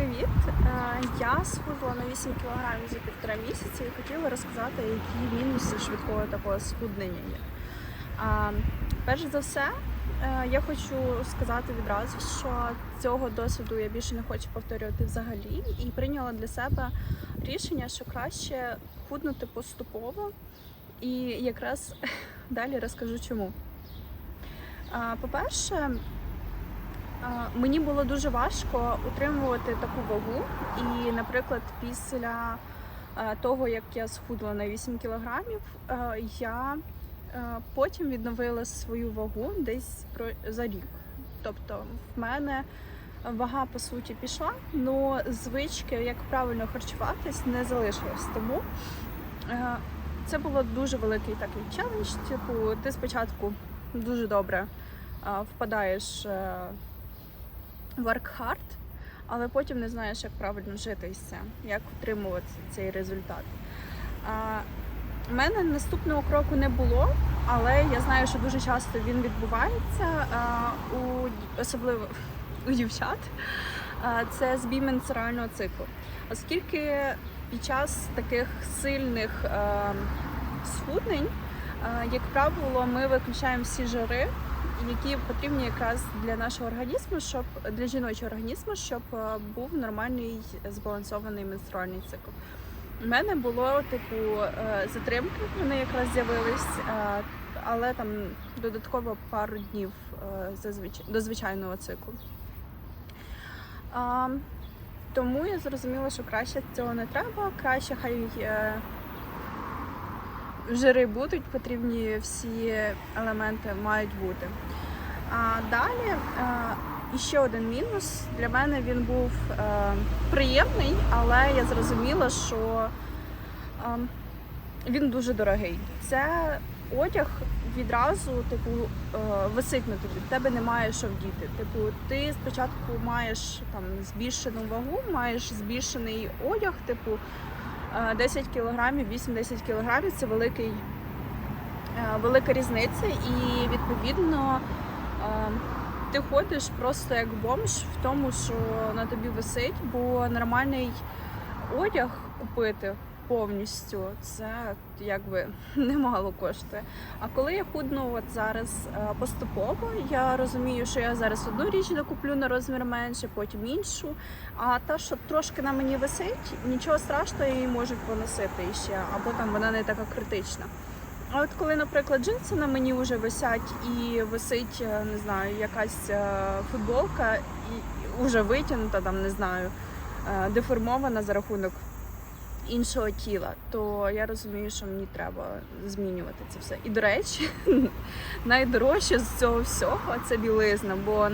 Привіт! Е, Я схудла на 8 кг за півтора місяці і хотіла розказати, які мінуси швидкого такого схуднення є. Перш за все, е, я хочу сказати відразу, що цього досвіду я більше не хочу повторювати взагалі, і прийняла для себе рішення, що краще худнути поступово, і якраз далі розкажу чому. По-перше, Мені було дуже важко утримувати таку вагу, і, наприклад, після е, того, як я схудла на 8 кілограмів, е, я е, потім відновила свою вагу десь за рік. Тобто, в мене вага по суті пішла, але звички, як правильно харчуватись, не залишилось. Тому це було дуже великий такий челендж. Типу, ти спочатку дуже добре впадаєш. Work hard, але потім не знаєш, як правильно жити із цим, як отримувати цей результат. У мене наступного кроку не було, але я знаю, що дуже часто він відбувається, у, особливо у дівчат. Це збій менструального циклу. Оскільки під час таких сильних е, схуднень, е, як правило, ми виключаємо всі жири, які потрібні якраз для нашого організму, щоб для жіночого організму, щоб е, був нормальний збалансований менструальний цикл. У мене було типу е, затримки, вони якраз з'явились, е, але там додатково пару днів до звичайного циклу. Тому я зрозуміла, що краще цього не треба, краще хай жири будуть, потрібні всі елементи мають бути. А далі е, іще один мінус. Для мене він був е, приємний, але я зрозуміла, що він дуже дорогий. Це одяг відразу, типу, е, висить на тобі. В тебе немає що вдіти. Типу, ти спочатку маєш там збільшену вагу, маєш збільшений одяг, типу. Е, 10 кілограмів, 8-10 кілограмів це великий, е, велика різниця, і відповідно е, ти ходиш просто як бомж в тому, що на тобі висить, бо нормальний одяг купити повністю це якби немало коштує. А коли я худну от зараз е, поступово, я розумію, що я зараз одну річ докуплю на розмір менше, потім іншу. А та, що трошки на мені висить, нічого страшного, я її можу поносити іще, або там вона не така критична. А от коли, наприклад, джинси на мені вже висять і висить, е, не знаю, якась е, футболка, і вже витягнута, там не знаю, деформована за рахунок іншого тіла, то я розумію, що мені треба змінювати це все. І до речі, найдорожче з цього всього це білизна, бо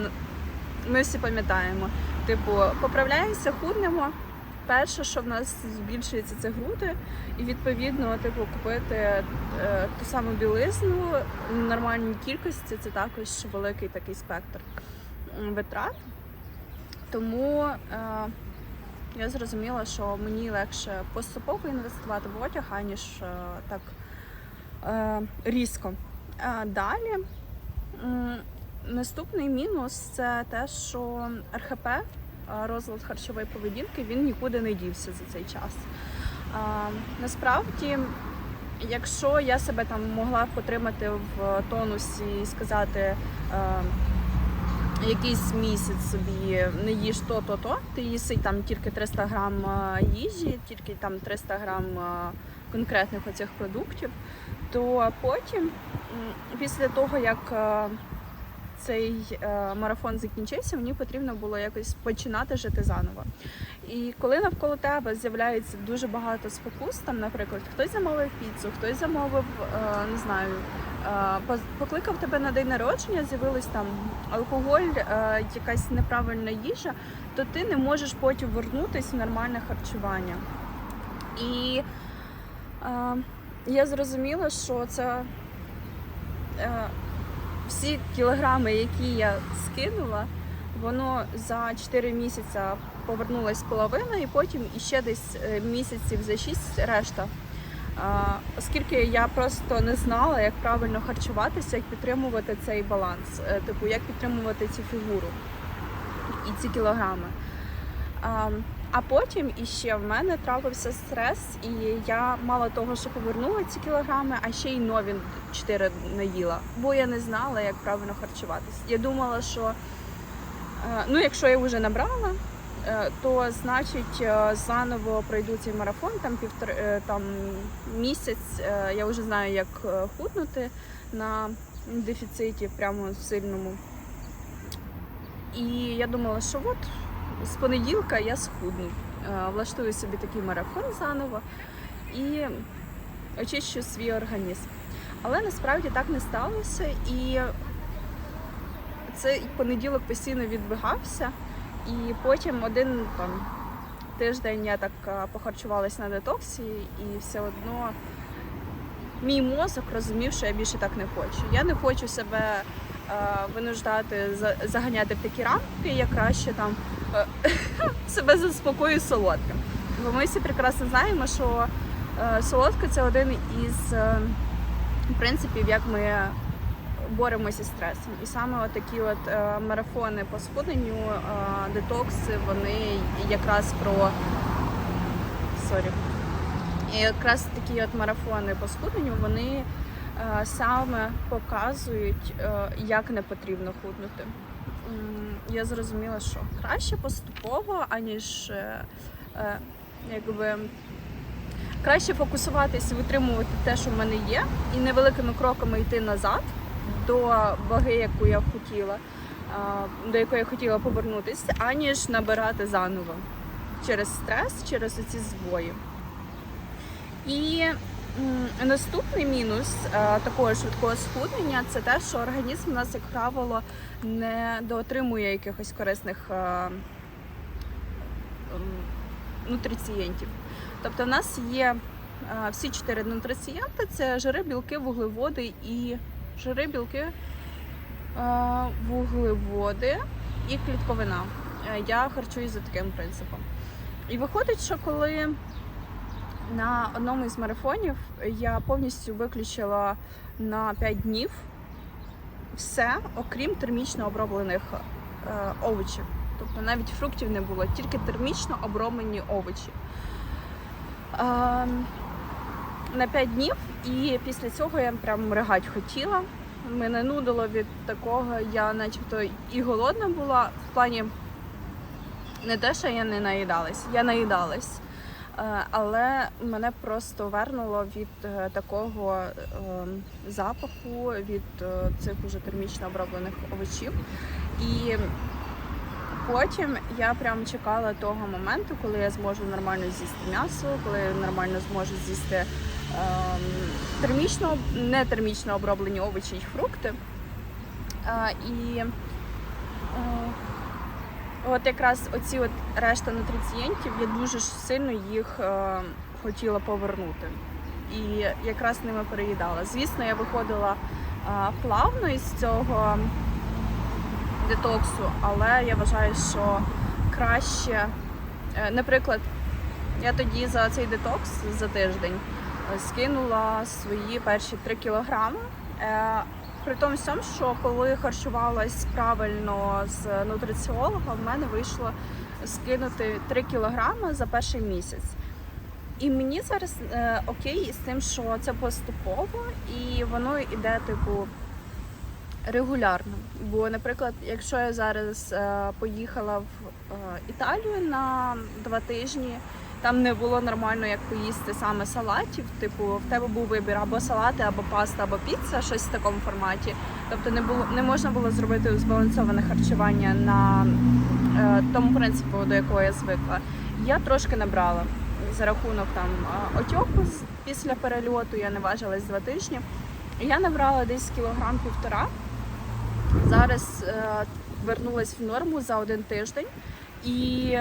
ми всі пам'ятаємо, типу, поправляємося, худнемо. Перше, що в нас збільшується, це груди, і відповідно, типу, купити е, ту саму білизну в нормальній кількості це також великий такий спектр витрат. Тому е, я зрозуміла, що мені легше поступово інвестувати в одяг, аніж е, так е, різко. Е, далі наступний мінус це те, що РХП, розлад харчової поведінки, він нікуди не дівся за цей час. Насправді, якщо я себе там могла потримати в тонусі і сказати. Якийсь місяць собі не їш то, то, то. Ти їси там тільки 300 грам е, їжі, тільки там 300 грам е, конкретних оцих продуктів. То потім, після того, як е, цей марафон закінчився, мені потрібно було якось починати жити заново. І коли навколо тебе з'являється дуже багато спокус, там, наприклад, хтось замовив піцу, хтось замовив, не знаю, покликав тебе на день народження, з'явилась там алкоголь, е, якась неправильна їжа, то ти не можеш потім вернутися в нормальне харчування. І е, я зрозуміла, що це е, всі кілограми, які я скинула, воно за 4 місяці повернулась половина, і потім іще десь місяців за 6 решта. Оскільки я просто не знала, як правильно харчуватися, як підтримувати цей баланс, е, типу, як підтримувати цю фігуру і ці кілограми. А, потім іще в мене трапився стрес, і я мало того, що повернула ці кілограми, а ще й нові 4 наїла, бо я не знала, як правильно харчуватись. Я думала, що е, ну, якщо я вже набрала, то значить е, заново пройду цей марафон, там півтори е, там місяць. е, Я вже знаю, як е, худнути на дефіциті, прямо сильному. І я думала, що от з понеділка я схудну. Е, Влаштую собі такий марафон заново і очищу свій організм. Але насправді так не сталося. І цей понеділок постійно відбігався. І потім один там тиждень я так е, похарчувалась на детоксі, і все одно мій мозок розумів, що я більше так не хочу. Я не хочу себе е, винуждати заганяти в такі рамки, я краще там е, себе заспокою солодким. Бо ми всі прекрасно знаємо, що е, солодке це один із принципів, як ми боремося з стресом. І саме такі от е, марафони по схудненню, е, детокси, вони якраз про сорі. І якраз такі от марафони по схудненню, вони е, саме показують, як не потрібно худнути. Я зрозуміла, що краще поступово, аніж е, е, якби краще фокусуватись витримувати те, що в мене є, і невеликими кроками йти назад до ваги, яку я хотіла, до якої я хотіла повернутися, аніж набирати заново через стрес, через оці збої. І наступний мінус такого швидкого схуднення це те, що організм у нас, як правило, не доотримує якихось корисних нутрицієнтів. Тобто, в нас є всі чотири нутрицієнти: це жири, білки, вуглеводи і жири, білки, е, вуглеводи і клітковина. Е, Я харчуюсь за таким принципом. І виходить, що коли на одному із марафонів я повністю виключила на 5 днів все, окрім термічно оброблених е, овочів. Тобто навіть фруктів не було, тільки термічно оброблені овочі. На 5 днів, і після цього я прям ригать хотіла. Мене нудило від такого, я начебто і голодна була в плані не те, що я не наїдалась, я наїдалась. Е, Але мене просто вернуло від е, такого е, запаху, від е, цих уже термічно оброблених овочів. І потім я прям чекала того моменту, коли я зможу нормально з'їсти м'ясо, коли я нормально зможу з'їсти ем, термічно, не термічно оброблені овочі й фрукти. Е, І е, От якраз оці от решта нутрицієнтів, я дуже сильно їх е, хотіла повернути. І якраз ними переїдала. Звісно, я виходила плавно із цього детоксу, але я вважаю, що краще, наприклад, я тоді за цей детокс за тиждень скинула свої перші 3 кілограми. Е, при тому всьому, що коли харчувалась правильно з нутриціолога, в мене вийшло скинути 3 кілограми за перший місяць. І мені зараз е, окей з тим, що це поступово і воно йде, типу, регулярно. Бо, наприклад, якщо я зараз е, поїхала в е, Італію на два тижні, там не було нормально як поїсти саме салатів. Типу, в тебе був вибір або салати, або паста, або піца, щось в такому форматі. Тобто не було не можна було зробити збалансоване харчування на е, тому принципу, до якого я звикла. Я трошки набрала за рахунок там е, отьоку після перельоту. Я не важилась два тижні. Я набрала десь кілограм півтора. Зараз е, вернулась в норму за один тиждень. І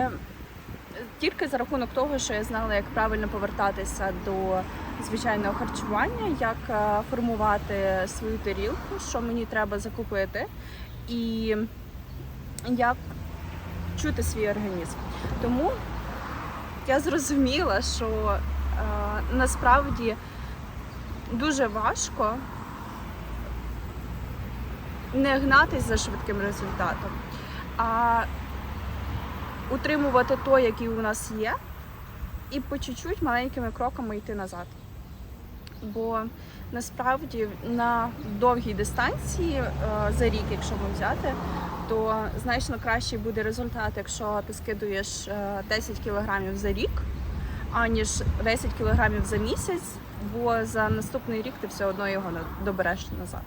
тільки за рахунок того, що я знала, як правильно повертатися до звичайного харчування, як е, формувати свою тарілку, що мені треба закупити, і як чути свій організм. Тому я зрозуміла, що е, насправді дуже важко не гнатись за швидким результатом, а утримувати той, який у нас є, і по чуть-чуть маленькими кроками йти назад. Бо насправді на довгій дистанції е, за рік, якщо ми взяти, то значно кращий буде результат, якщо ти скидуєш е, 10 кілограмів за рік, аніж 10 кілограмів за місяць, бо за наступний рік ти все одно його добереш назад.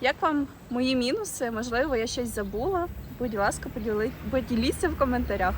Як вам мої мінуси? Можливо, я щось забула. Будь ласка, поділи, поділіться в коментарях.